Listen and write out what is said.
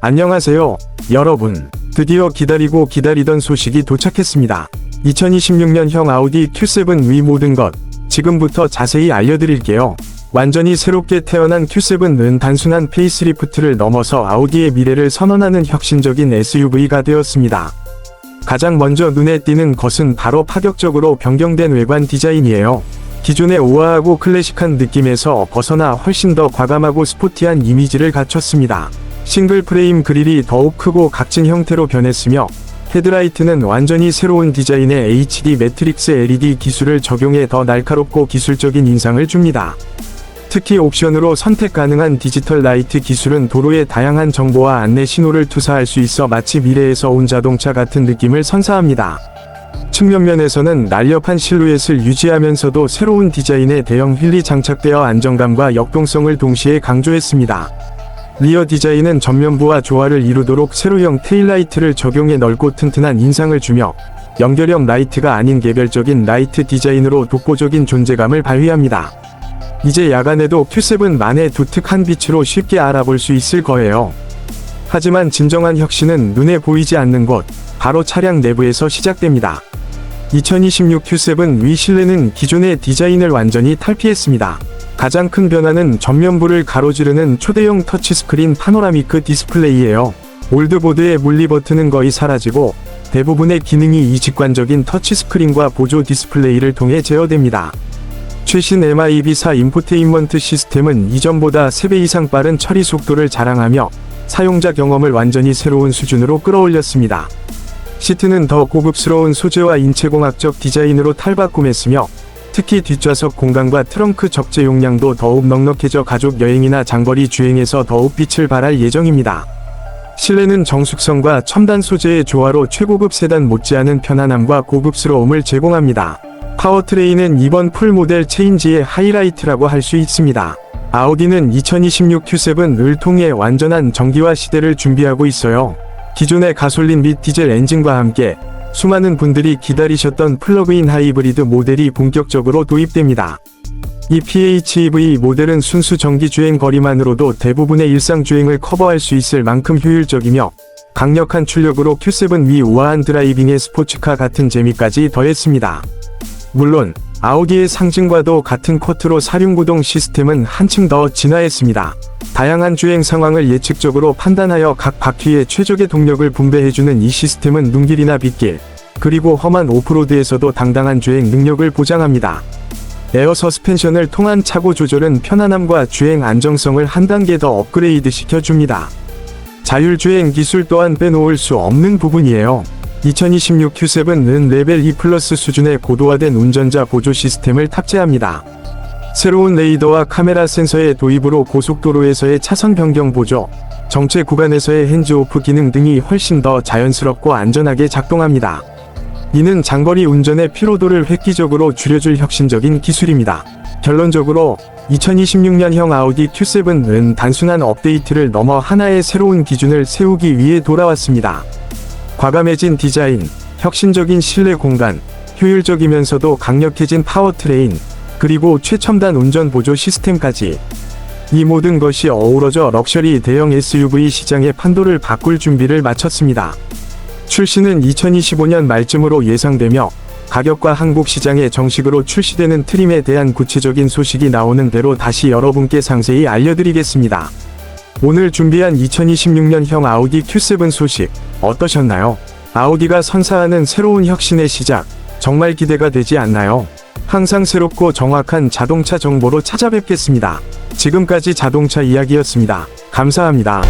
안녕하세요, 여러분. 드디어 기다리고 기다리던 소식이 도착했습니다. 2026년형 아우디 Q7 위 모든 것. 지금부터 자세히 알려드릴게요. 완전히 새롭게 태어난 Q7은 단순한 페이스리프트를 넘어서 아우디의 미래를 선언하는 혁신적인 SUV가 되었습니다. 가장 먼저 눈에 띄는 것은 바로 파격적으로 변경된 외관 디자인이에요. 기존의 우아하고 클래식한 느낌에서 벗어나 훨씬 더 과감하고 스포티한 이미지를 갖췄습니다. 싱글 프레임 그릴이 더욱 크고 각진 형태로 변했으며 헤드라이트는 완전히 새로운 디자인의 HD 매트릭스 LED 기술을 적용해 더 날카롭고 기술적인 인상을 줍니다. 특히 옵션으로 선택 가능한 디지털 라이트 기술은 도로의 다양한 정보와 안내 신호를 투사할 수 있어 마치 미래에서 온 자동차 같은 느낌을 선사합니다. 측면면에서는 날렵한 실루엣을 유지하면서도 새로운 디자인의 대형 휠이 장착되어 안정감과 역동성을 동시에 강조했습니다. 리어 디자인은 전면부와 조화를 이루도록 세로형 테일라이트를 적용해 넓고 튼튼한 인상을 주며 연결형 라이트가 아닌 개별적인 라이트 디자인으로 독보적인 존재감을 발휘합니다. 이제 야간에도 Q7만의 독특한 빛으로 쉽게 알아볼 수 있을 거예요. 하지만 진정한 혁신은 눈에 보이지 않는 곳, 바로 차량 내부에서 시작됩니다. 2026 Q7 위 실내는 기존의 디자인을 완전히 탈피했습니다. 가장 큰 변화는 전면부를 가로지르는 초대형 터치스크린 파노라미크 디스플레이예요. 올드보드의 물리 버튼은 거의 사라지고 대부분의 기능이 이 직관적인 터치스크린과 보조 디스플레이를 통해 제어됩니다. 최신 MIB4 인포테인먼트 시스템은 이전보다 3배 이상 빠른 처리 속도를 자랑하며 사용자 경험을 완전히 새로운 수준으로 끌어올렸습니다. 시트는 더 고급스러운 소재와 인체공학적 디자인으로 탈바꿈했으며 특히 뒷좌석 공간과 트렁크 적재 용량도 더욱 넉넉해져 가족 여행이나 장거리 주행에서 더욱 빛을 발할 예정입니다. 실내는 정숙성과 첨단 소재의 조화로 최고급 세단 못지않은 편안함과 고급스러움을 제공합니다. 파워트레인은 이번 풀 모델 체인지의 하이라이트라고 할 수 있습니다. 아우디는 2026 Q7을 통해 완전한 전기화 시대를 준비하고 있어요. 기존의 가솔린 및 디젤 엔진과 함께 수많은 분들이 기다리셨던 플러그인 하이브리드 모델이 본격적으로 도입됩니다. 이 PHEV 모델은 순수 전기 주행 거리만으로도 대부분의 일상 주행을 커버할 수 있을 만큼 효율적이며 강력한 출력으로 Q7 위 우아한 드라이빙의 스포츠카 같은 재미까지 더했습니다. 물론 아우디의 상징과도 같은 쿼트로 사륜구동 시스템은 한층 더 진화했습니다. 다양한 주행 상황을 예측적으로 판단하여 각 바퀴에 최적의 동력을 분배해주는 이 시스템은 눈길이나 빗길, 그리고 험한 오프로드에서도 당당한 주행 능력을 보장합니다. 에어 서스펜션을 통한 차고 조절은 편안함과 주행 안정성을 한 단계 더 업그레이드 시켜줍니다. 자율주행 기술 또한 빼놓을 수 없는 부분이에요. 2026 Q7은 레벨 2 플러스 수준의 고도화된 운전자 보조 시스템을 탑재합니다. 새로운 레이더와 카메라 센서의 도입으로 고속도로에서의 차선 변경 보조, 정체 구간에서의 핸즈오프 기능 등이 훨씬 더 자연스럽고 안전하게 작동합니다. 이는 장거리 운전의 피로도를 획기적으로 줄여줄 혁신적인 기술입니다. 결론적으로 2026년형 아우디 Q7은 단순한 업데이트를 넘어 하나의 새로운 기준을 세우기 위해 돌아왔습니다. 과감해진 디자인, 혁신적인 실내 공간, 효율적이면서도 강력해진 파워트레인, 그리고 최첨단 운전 보조 시스템까지. 이 모든 것이 어우러져 럭셔리 대형 SUV 시장의 판도를 바꿀 준비를 마쳤습니다. 출시는 2025년 말쯤으로 예상되며 가격과 한국 시장에 정식으로 출시되는 트림에 대한 구체적인 소식이 나오는 대로 다시 여러분께 상세히 알려드리겠습니다. 오늘 준비한 2026년형 아우디 Q7 소식 어떠셨나요? 아우디가 선사하는 새로운 혁신의 시작 정말 기대가 되지 않나요? 항상 새롭고 정확한 자동차 정보로 찾아뵙겠습니다. 지금까지 자동차 이야기였습니다. 감사합니다.